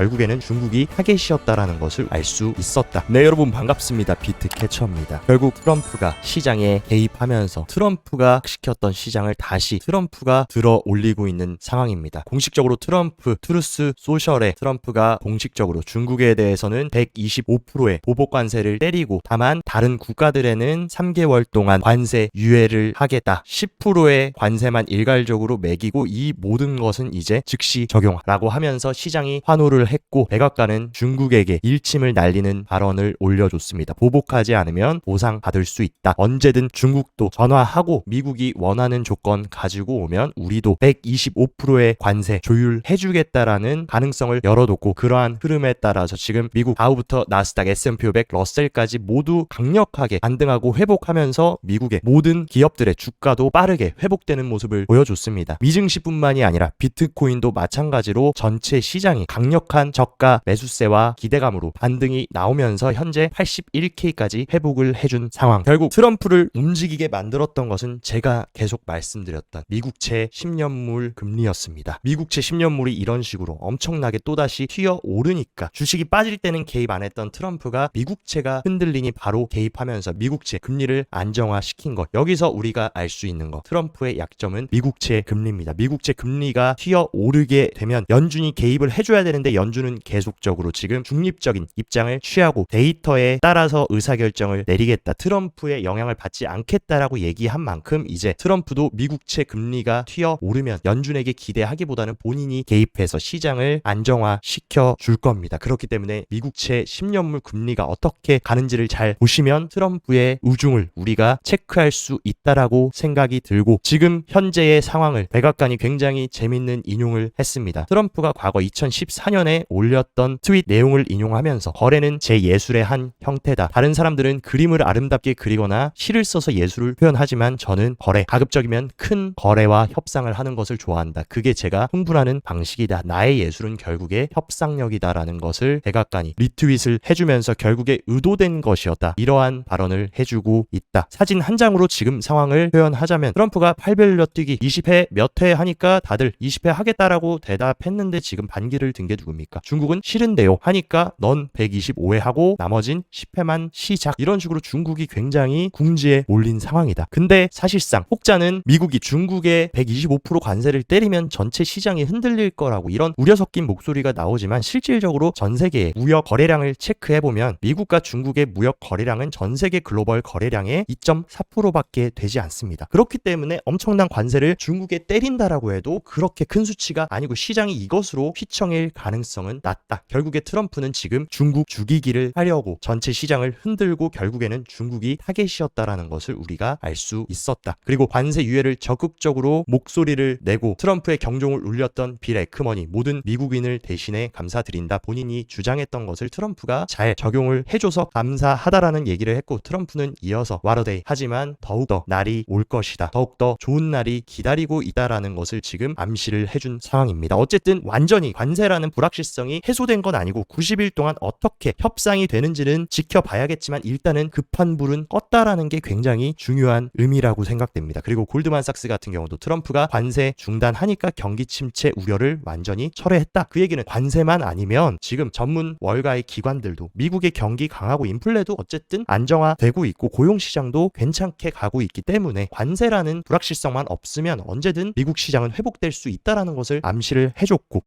결국에는 중국이 타겟이었다라는 것을 알 수 있었다. 네 여러분 반갑습니다. 비트캐쳐입니다. 결국 트럼프가 시장에 개입하면서 트럼프가 시켰던 시장을 다시 트럼프가 들어 올리고 있는 상황입니다. 공식적으로 트럼프 트루스 소셜에 트럼프가 공식적으로 중국에 대해서는 125%의 보복 관세를 때리고 다만 다른 국가들에는 3개월 동안 관세 유예를 하겠다. 10%의 관세만 일괄적으로 매기고 이 모든 것은 이제 즉시 적용라고 하면서 시장이 환호를 했고 백악관은 중국에게 일침을 날리는 발언을 올려줬습니다. 보복하지 않으면 보상 받을 수 있다. 언제든 중국도 전화하고 미국이 원하는 조건 가지고 오면 우리도 125%의 관세 조율해주겠다라는 가능성을 열어뒀고 그러한 흐름에 따라서 지금 미국 다우부터 나스닥 S&P 500 러셀까지 모두 강력하게 반등하고 회복하면서 미국의 모든 기업들의 주가도 빠르게 회복되는 모습을 보여줬습니다. 미증시뿐만이 아니라 비트코인도 마찬가지로 전체 시장이 강력한 저가 매수세와 기대감으로 반등이 나오면서 현재 81K까지 회복을 해준 상황. 결국 트럼프를 움직이게 만들었던 것은 제가 계속 말씀드렸던 미국채 10년물 금리였습니다. 미국채 10년물이 이런 식으로 엄청나게 또다시 튀어 오르니까 주식이 빠질 때는 개입 안 했던 트럼프가 미국채가 흔들리니 바로 개입하면서 미국채 금리를 안정화시킨 것. 여기서 우리가 알 수 있는 것. 트럼프의 약점은 미국채 금리입니다. 미국채 금리가 튀어 오르게 되면 연준이 개입을 해줘야 되는데 연준은 계속적으로 지금 중립적인 입장을 취하고 데이터에 따라서 의사결정을 내리겠다. 트럼프의 영향을 받지 않겠다라고 얘기한 만큼 이제 트럼프도 미국채 금리가 튀어 오르면 연준에게 기대하기보다는 본인이 개입해서 시장을 안정화시켜 줄 겁니다. 그렇기 때문에 미국채 10년물 금리가 어떻게 가는지를 잘 보시면 트럼프의 우중을 우리가 체크할 수 있다라고 생각이 들고 지금 현재의 상황을 백악관이 굉장히 재밌는 인용을 했습니다. 트럼프가 과거 2014년에 올렸던 트윗 내용을 인용하면서 거래는 제 예술의 한 형태다. 다른 사람들은 그림을 아름답게 그리거나 시를 써서 예술을 표현하지만 저는 거래, 가급적이면 큰 거래와 협상을 하는 것을 좋아한다. 그게 제가 흥분하는 방식이다. 나의 예술은 결국에 협상력이다라는 것을 백악관이 리트윗을 해주면서 결국에 의도된 것이었다. 이러한 발언을 해주고 있다. 사진 한 장으로 지금 상황을 표현하자면 트럼프가 8별러 뛰기 20회 몇 회 하니까 다들 20회 하겠다라고 대답했는데 지금 반기를 든 게 누굽니까? 중국은 싫은데요 하니까 넌 125회 하고 나머진 10회만 시작 이런 식으로 중국이 굉장히 궁지에 몰린 상황이다. 근데 사실상 혹자는 미국이 중국에 125% 관세를 때리면 전체 시장이 흔들릴 거라고 이런 우려 섞인 목소리가 나오지만 실질적으로 전 세계의 무역 거래량을 체크해 보면 미국과 중국의 무역 거래량은 전 세계 글로벌 거래량의 2.4%밖에 되지 않습니다. 그렇기 때문에 엄청난 관세를 중국에 때린다라고 해도 그렇게 큰 수치가 아니고 시장이 이것으로 휘청일 가능성 은 낮다. 결국에 트럼프는 지금 중국 죽이기를 하려고 전체 시장을 흔들고 결국에는 중국이 타겟이었다라는 것을 우리가 알 수 있었다. 그리고 관세 유예를 적극적으로 목소리를 내고 트럼프의 경종을 울렸던 빌 에크머니 모든 미국인을 대신해 감사드린다. 본인이 주장했던 것을 트럼프가 잘 적용을 해줘서 감사하다라는 얘기를 했고 트럼프는 이어서 와러데이 하지만 더욱더 날이 올 것이다. 더욱더 좋은 날이 기다리고 있다라는 것을 지금 암시를 해준 상황입니다. 어쨌든 완전히 관세라는 불확실 성이 해소된 건 아니고 90일 동안 어떻게 협상이 되는지는 지켜봐야겠지만 일단은 급한 불은 껐다라는 게 굉장히 중요한 의미라고 생각됩니다. 그리고 골드만삭스 같은 경우도 트럼프가 관세 중단하니까 경기 침체 우려를 완전히 철회했다. 그 얘기는 관세만 아니면 지금 전문 월가의 기관들도 미국의 경기 강하고 인플레도 어쨌든 안정화되고 있고 고용 시장도 괜찮게 가고 있기 때문에 관세라는 불확실성만 없으면 언제든 미국 시장은 회복될 수 있다라는 것을 암시를 해줬고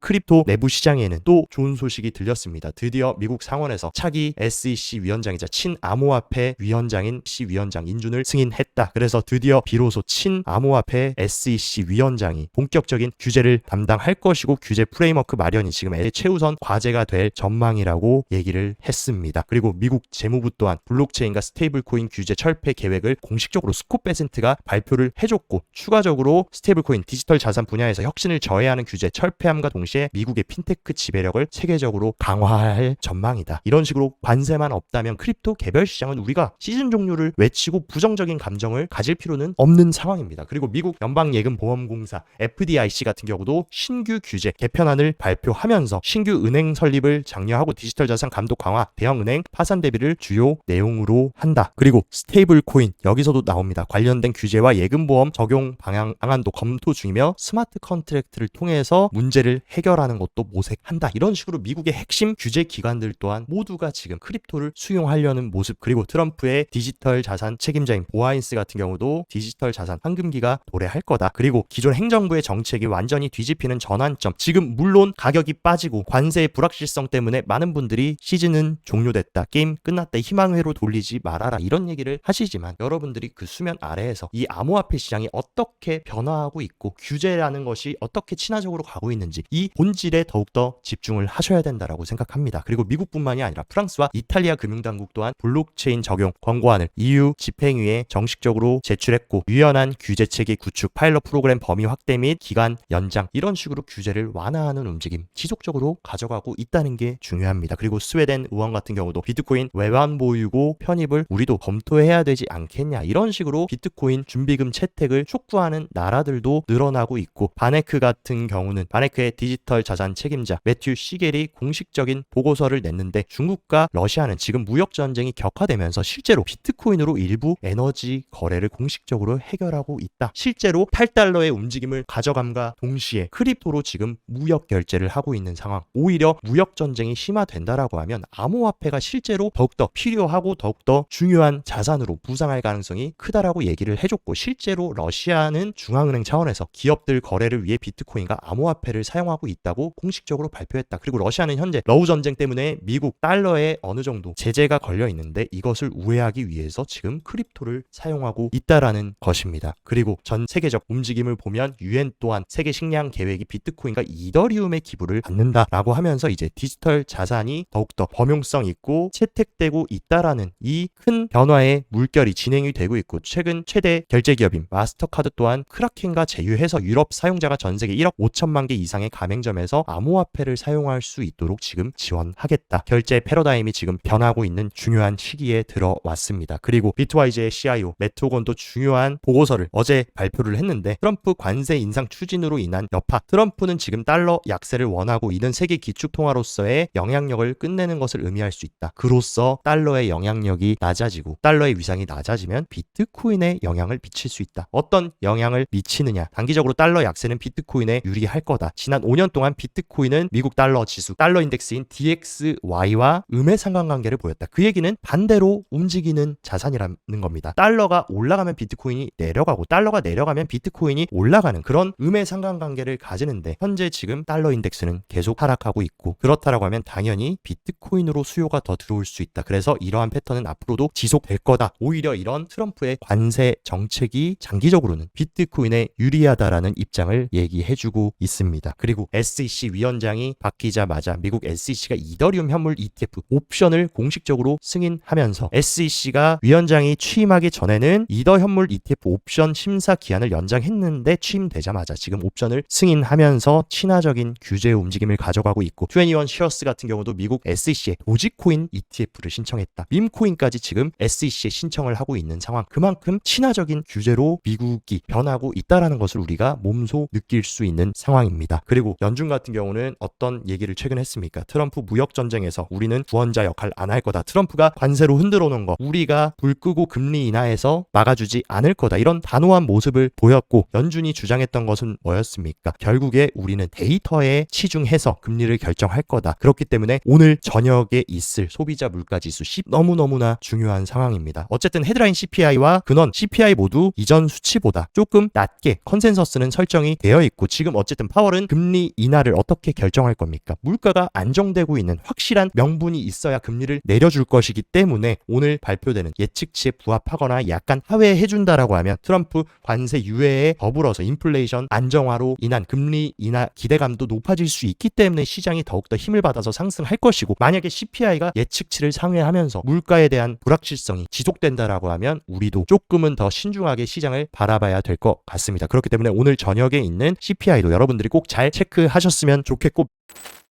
크립토 내부 시장에는 또 좋은 소식이 들렸습니다. 드디어 미국 상원에서 차기 SEC 위원장이자 친암호화폐 위원장인 C 위원장 인준을 승인했다. 그래서 드디어 비로소 친암호화폐 SEC 위원장이 본격적인 규제를 담당할 것이고 규제 프레임워크 마련이 지금 최우선 과제가 될 전망이라고 얘기를 했습니다. 그리고 미국 재무부 또한 블록체인과 스테이블코인 규제 철폐 계획을 공식적으로 스코페센트가 발표를 해줬고 추가적으로 스테이블코인 디지털 자산 분야에서 혁신을 저해하는 규제 철폐함과 동시에 미국의 핀테크 지배력을 세계적으로 강화할 전망이다. 이런 식으로 관세만 없다면 크립토 개별 시장은 우리가 시즌 종료를 외치고 부정적인 감정을 가질 필요는 없는 상황입니다. 그리고 미국 연방예금보험공사 FDIC 같은 경우도 신규 규제 개편안을 발표하면서 신규 은행 설립을 장려하고 디지털 자산 감독 강화, 대형 은행 파산 대비를 주요 내용으로 한다. 그리고 스테이블 코인 여기서도 나옵니다. 관련된 규제와 예금보험 적용 방향 방안도 검토 중이며 스마트 컨트랙트를 통해서 문제를 해 결하는 것도 모색한다. 이런 식으로 미국의 핵심 규제 기관들 또한 모두가 지금 크립토를 수용하려는 모습 그리고 트럼프의 디지털 자산 책임자인 보아인스 같은 경우도 디지털 자산 황금기가 도래할 거다. 그리고 기존 행정부의 정책이 완전히 뒤집히는 전환점. 지금 물론 가격이 빠지고 관세의 불확실성 때문에 많은 분들이 시즌은 종료됐다. 게임 끝났다. 희망회로 돌리지 말아라. 이런 얘기를 하시지만 여러분들이 그 수면 아래에서 이 암호화폐 시장이 어떻게 변화하고 있고 규제라는 것이 어떻게 친화적으로 가고 있는지 이 본질에 더욱더 집중을 하셔야 된다라고 생각합니다. 그리고 미국뿐만이 아니라 프랑스와 이탈리아 금융당국 또한 블록체인 적용 권고안을 EU 집행위에 정식적으로 제출했고 유연한 규제 체계 구축 파일럿 프로그램 범위 확대 및 기간 연장 이런 식으로 규제를 완화하는 움직임 지속적으로 가져가고 있다는 게 중요합니다. 그리고 스웨덴 의원 같은 경우도 비트코인 외환 보유고 편입을 우리도 검토해야 되지 않겠냐 이런 식으로 비트코인 준비금 채택을 촉구하는 나라들도 늘어나고 있고 바네크 같은 경우는 바네크의 디지털 자산 책임자 매튜 시겔이 공식적인 보고서를 냈는데 중국과 러시아는 지금 무역 전쟁이 격화되면서 실제로 비트코인으로 일부 에너지 거래를 공식적으로 해결하고 있다. 실제로 8달러의 움직임을 가져감과 동시에 크립토로 지금 무역 결제를 하고 있는 상황. 오히려 무역 전쟁이 심화된다라고 하면 암호화폐가 실제로 더욱더 필요하고 더욱더 중요한 자산으로 부상할 가능성이 크다라고 얘기를 해줬고 실제로 러시아는 중앙은행 차원에서 기업들 거래를 위해 비트코인과 암호화폐를 사용 하고 있다고 공식적으로 발표했다. 그리고 러시아는 현재 러우 전쟁 때문에 미국 달러에 어느 정도 제재가 걸려 있는데 이것을 우회하기 위해서 지금 크립토를 사용하고 있다라는 것입니다. 그리고 전 세계적 움직임을 보면 유엔 또한 세계 식량 계획이 비트코인과 이더리움의 기부를 받는다라고 하면서 이제 디지털 자산이 더욱더 범용성 있고 채택되고 있다라는 이 큰 변화의 물결이 진행이 되고 있고 최근 최대 결제 기업인 마스터카드 또한 크라켄과 제휴해서 유럽 사용자가 전 세계 1억 5천만 개 이상의 가맹점에서 암호화폐를 사용할 수 있도록 지금 지원하겠다. 결제 패러다임이 지금 변하고 있는 중요한 시기에 들어왔습니다. 그리고 비트와이즈의 CIO 매트건도 중요한 보고서를 어제 발표를 했는데 트럼프 관세 인상 추진으로 인한 여파 트럼프는 지금 달러 약세를 원하고 이는 세계 기축 통화로서의 영향력을 끝내는 것을 의미할 수 있다. 그로써 달러의 영향력이 낮아지고 달러의 위상이 낮아지면 비트코인에 영향을 미칠 수 있다. 어떤 영향을 미치느냐? 단기적으로 달러 약세는 비트코인에 유리할 거다. 지난 5년 동안 비트코인은 미국 달러 지수, 달러 인덱스인 DXY와 음의 상관관계를 보였다. 그 얘기는 반대로 움직이는 자산이라는 겁니다. 달러가 올라가면 비트코인이 내려가고 달러가 내려가면 비트코인이 올라가는 그런 음의 상관관계를 가지는데 현재 지금 달러 인덱스는 계속 하락하고 있고 그렇다라고 하면 당연히 비트코인으로 수요가 더 들어올 수 있다. 그래서 이러한 패턴은 앞으로도 지속될 거다. 오히려 이런 트럼프의 관세 정책이 장기적으로는 비트코인에 유리하다라는 입장을 얘기해주고 있습니다. 그리고 SEC 위원장이 바뀌자마자 미국 SEC가 이더리움 현물 ETF 옵션을 공식적으로 승인하면서 SEC가 위원장이 취임하기 전에는 이더 현물 ETF 옵션 심사 기한을 연장했는데 취임되자마자 지금 옵션을 승인하면서 친화적인 규제 움직임을 가져가고 있고 21 쉐어스 같은 경우도 미국 SEC에 도지코인 ETF를 신청했다. 밈코인까지 지금 SEC에 신청을 하고 있는 상황. 그만큼 친화적인 규제로 미국이 변하고 있다라는 것을 우리가 몸소 느낄 수 있는 상황입니다. 그리고 연준 같은 경우는 어떤 얘기를 최근 했습니까? 트럼프 무역 전쟁에서 우리는 구원자 역할 안 할 거다. 트럼프가 관세로 흔들어 놓은 거 우리가 불 끄고 금리 인하해서 막아주지 않을 거다. 이런 단호한 모습을 보였고 연준이 주장했던 것은 뭐였습니까? 결국에 우리는 데이터에 치중해서 금리를 결정할 거다. 그렇기 때문에 오늘 저녁에 있을 소비자 물가 지수 10 너무너무나 중요한 상황입니다. 어쨌든 헤드라인 CPI와 근원 CPI 모두 이전 수치보다 조금 낮게 컨센서스는 설정이 되어 있고 지금 어쨌든 파월은 금리 인하를 어떻게 결정할 겁니까? 물가가 안정되고 있는 확실한 명분이 있어야 금리를 내려줄 것이기 때문에 오늘 발표되는 예측치에 부합하거나 약간 하회해 준다라고 하면 트럼프 관세 유예에 더불어서 인플레이션 안정화로 인한 금리 인하 기대감도 높아질 수 있기 때문에 시장이 더욱더 힘을 받아서 상승할 것이고 만약에 CPI가 예측치를 상회하면서 물가에 대한 불확실성이 지속된다라고 하면 우리도 조금은 더 신중하게 시장을 바라봐야 될 것 같습니다. 그렇기 때문에 오늘 저녁에 있는 CPI도 여러분들이 꼭 잘 체크 하셨으면 좋겠고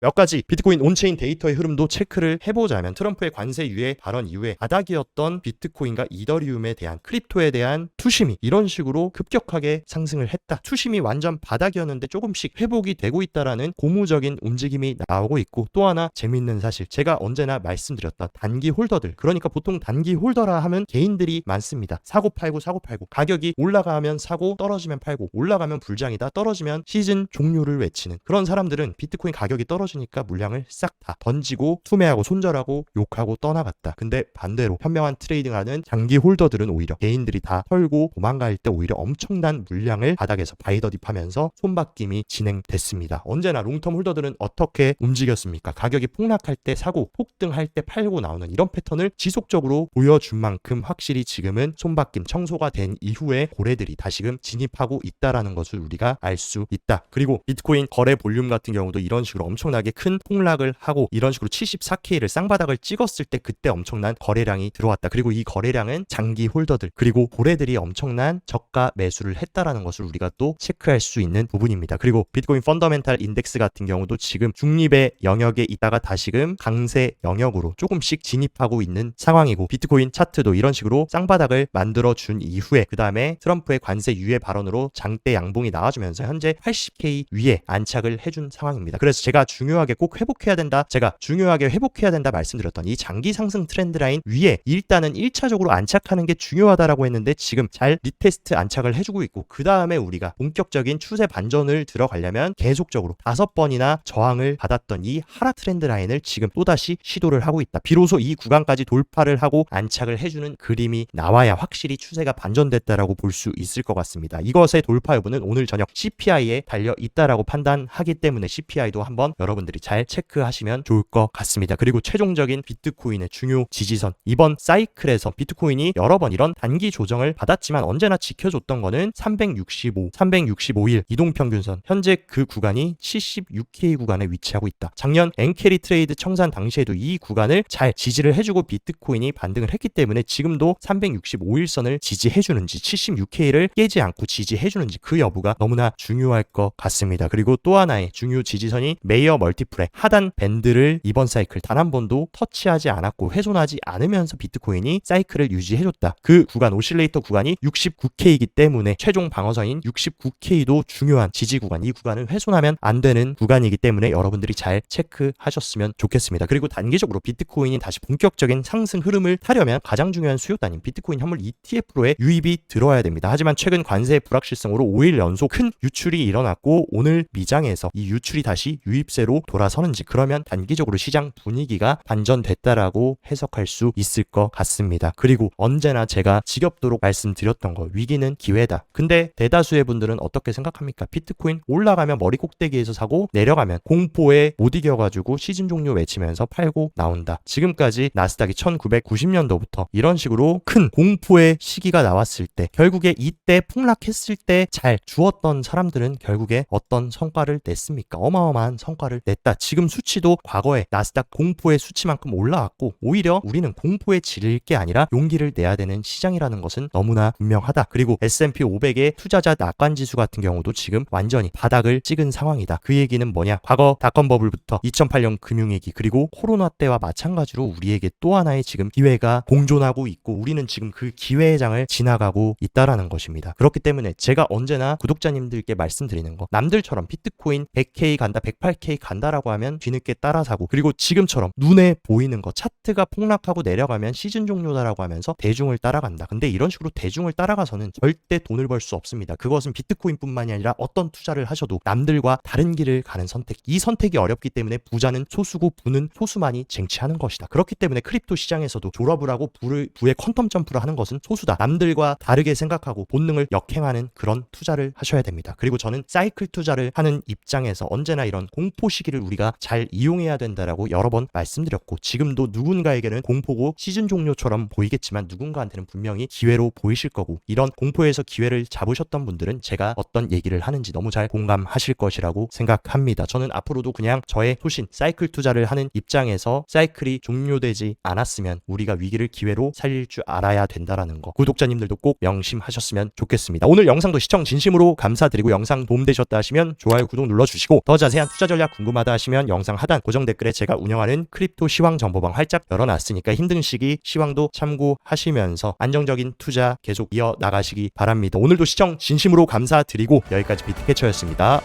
몇 가지 비트코인 온체인 데이터의 흐름도 체크를 해보자면 트럼프의 관세 유예 발언 이후에 바닥이었던 비트코인과 이더리움에 대한 크립토에 대한 투심이 이런 식으로 급격하게 상승을 했다. 투심이 완전 바닥이었는데 조금씩 회복이 되고 있다라는 고무적인 움직임이 나오고 있고 또 하나 재밌는 사실 제가 언제나 말씀드렸던 단기 홀더들 그러니까 보통 단기 홀더라 하면 개인들이 많습니다. 사고 팔고 사고 팔고 가격이 올라가면 사고 떨어지면 팔고 올라가면 불장이다 떨어지면 시즌 종료를 외치는 그런 사람들은 비트코인 가격 이 떨어지니까 물량을 싹 다 던지고 투매하고 손절하고 욕하고 떠나갔다. 근데 반대로 현명한 트레이딩하는 장기 홀더들은 오히려 개인들이 다 털고 도망갈 때 오히려 엄청난 물량을 바닥에서 바이더딥하면서 손바뀜이 진행됐습니다. 언제나 롱텀 홀더들은 어떻게 움직였습니까? 가격이 폭락할 때 사고 폭등할 때 팔고 나오는 이런 패턴을 지속적으로 보여준 만큼 확실히 지금은 손바뀜 청소가 된 이후에 고래들이 다시금 진입하고 있다라는 것을 우리가 알 수 있다. 그리고 비트코인 거래 볼륨 같은 경우도 이런 식으로 엄청나게 큰 폭락을 하고 이런 식으로 74K를 쌍바닥을 찍었을 때 그때 엄청난 거래량이 들어왔다. 그리고 이 거래량은 장기 홀더들 그리고 고래들이 엄청난 저가 매수를 했다라는 것을 우리가 또 체크할 수 있는 부분입니다. 그리고 비트코인 펀더멘탈 인덱스 같은 경우도 지금 중립의 영역에 있다가 다시금 강세 영역으로 조금씩 진입하고 있는 상황이고 비트코인 차트도 이런 식으로 쌍바닥을 만들어 준 이후에 그 다음에 트럼프의 관세 유예 발언으로 장대 양봉이 나와주면서 현재 80K 위에 안착을 해준 상황입니다. 그래서 제가 중요하게 꼭 회복해야 된다. 제가 중요하게 회복해야 된다 말씀드렸던 이 장기 상승 트렌드 라인 위에 일단은 1차적으로 안착하는 게 중요하다라고 했는데 지금 잘 리테스트 안착을 해주고 있고 그 다음에 우리가 본격적인 추세 반전을 들어가려면 계속적으로 다섯 번이나 저항을 받았던 이 하락 트렌드 라인을 지금 또다시 시도를 하고 있다. 비로소 이 구간까지 돌파를 하고 안착을 해주는 그림이 나와야 확실히 추세가 반전됐다라고 볼 수 있을 것 같습니다. 이것의 돌파 여부는 오늘 저녁 CPI에 달려 있다라고 판단하기 때문에 CPI도 한번 여러분들이 잘 체크하시면 좋을 것 같습니다. 그리고 최종적인 비트코인의 중요 지지선 이번 사이클에서 비트코인이 여러 번 이런 단기 조정을 받았지만 언제나 지켜줬던 거는 365, 365일 이동평균선 현재 그 구간이 76K 구간에 위치하고 있다. 작년 엔캐리 트레이드 청산 당시에도 이 구간을 잘 지지를 해주고 비트코인이 반등을 했기 때문에 지금도 365일선을 지지해주는지 76K를 깨지 않고 지지해주는지 그 여부가 너무나 중요할 것 같습니다. 그리고 또 하나의 중요 지지선이 메이어 멀티플의 하단 밴드를 이번 사이클 단 한 번도 터치하지 않았고 훼손하지 않으면서 비트코인이 사이클을 유지해줬다. 그 구간 오실레이터 구간이 69K이기 때문에 최종 방어선인 69K도 중요한 지지 구간 이 구간은 훼손하면 안 되는 구간이기 때문에 여러분들이 잘 체크하셨으면 좋겠습니다. 그리고 단기적으로 비트코인이 다시 본격적인 상승 흐름을 타려면 가장 중요한 수요 단위 비트코인 현물 ETF로의 유입이 들어와야 됩니다. 하지만 최근 관세 불확실성으로 5일 연속 큰 유출이 일어났고 오늘 미장에서 이 유출이 다시 유입세로 돌아서는지 그러면 단기적으로 시장 분위기가 반전됐다라고 해석할 수 있을 것 같습니다. 그리고 언제나 제가 지겹도록 말씀드렸던 거 위기는 기회다. 근데 대다수의 분들은 어떻게 생각합니까? 비트코인 올라가면 머리 꼭대기에서 사고 내려가면 공포에 못 이겨가지고 시즌 종료 외치면서 팔고 나온다. 지금까지 나스닥이 1990년도부터 이런 식으로 큰 공포의 시기가 나왔을 때 결국에 이때 폭락했을 때 잘 주었던 사람들은 결국에 어떤 성과를 냈습니까? 어마어마한 성과를 냈다. 지금 수치도 과거에 나스닥 공포의 수치만큼 올라왔고 오히려 우리는 공포에 지를 게 아니라 용기를 내야 되는 시장이라는 것은 너무나 분명하다. 그리고 S&P 500의 투자자 낙관 지수 같은 경우도 지금 완전히 바닥을 찍은 상황이다. 그 얘기는 뭐냐? 과거 닷컴 버블부터 2008년 금융위기 그리고 코로나 때와 마찬가지로 우리에게 또 하나의 지금 기회가 공존하고 있고 우리는 지금 그 기회의 장을 지나가고 있다라는 것입니다. 그렇기 때문에 제가 언제나 구독자님들께 말씀드리는 거 남들처럼 비트코인 100K 간다 108K 간다라고 하면 뒤늦게 따라 사고 그리고 지금처럼 눈에 보이는 거 차트가 폭락하고 내려가면 시즌 종료다라고 하면서 대중을 따라간다. 근데 이런 식으로 대중을 따라가서는 절대 돈을 벌 수 없습니다. 그것은 비트코인뿐만이 아니라 어떤 투자를 하셔도 남들과 다른 길을 가는 선택. 이 선택이 어렵기 때문에 부자는 소수고 부는 소수만이 쟁취하는 것이다. 그렇기 때문에 크립토 시장에서도 졸업을 하고 부를 부의 퀀텀 점프를 하는 것은 소수다. 남들과 다르게 생각하고 본능을 역행하는 그런 투자를 하셔야 됩니다. 그리고 저는 사이클 투자를 하는 입장에서 언제나 이런 공포 시기를 우리가 잘 이용해야 된다라고 여러 번 말씀드렸고 지금도 누군가에게는 공포고 시즌 종료처럼 보이겠지만 누군가한테는 분명히 기회로 보이실 거고 이런 공포에서 기회를 잡으셨던 분들은 제가 어떤 얘기를 하는지 너무 잘 공감하실 것이라고 생각합니다. 저는 앞으로도 그냥 저의 소신 사이클 투자를 하는 입장에서 사이클이 종료되지 않았으면 우리가 위기를 기회로 살릴 줄 알아야 된다라는 거 구독자님들도 꼭 명심하셨으면 좋겠습니다. 오늘 영상도 시청 진심으로 감사드리고 영상 도움되셨다 하시면 좋아요 구독 눌러주시고 더 자세한 투자 전략 궁금하다 하시면 영상 하단 고정 댓글에 제가 운영하는 크립토 시황 정보방 활짝 열어놨으니까 힘든 시기 시황도 참고하시면서 안정적인 투자 계속 이어 나가시기 바랍니다. 오늘도 시청 진심으로 감사드리고 여기까지 비트캐쳐였습니다.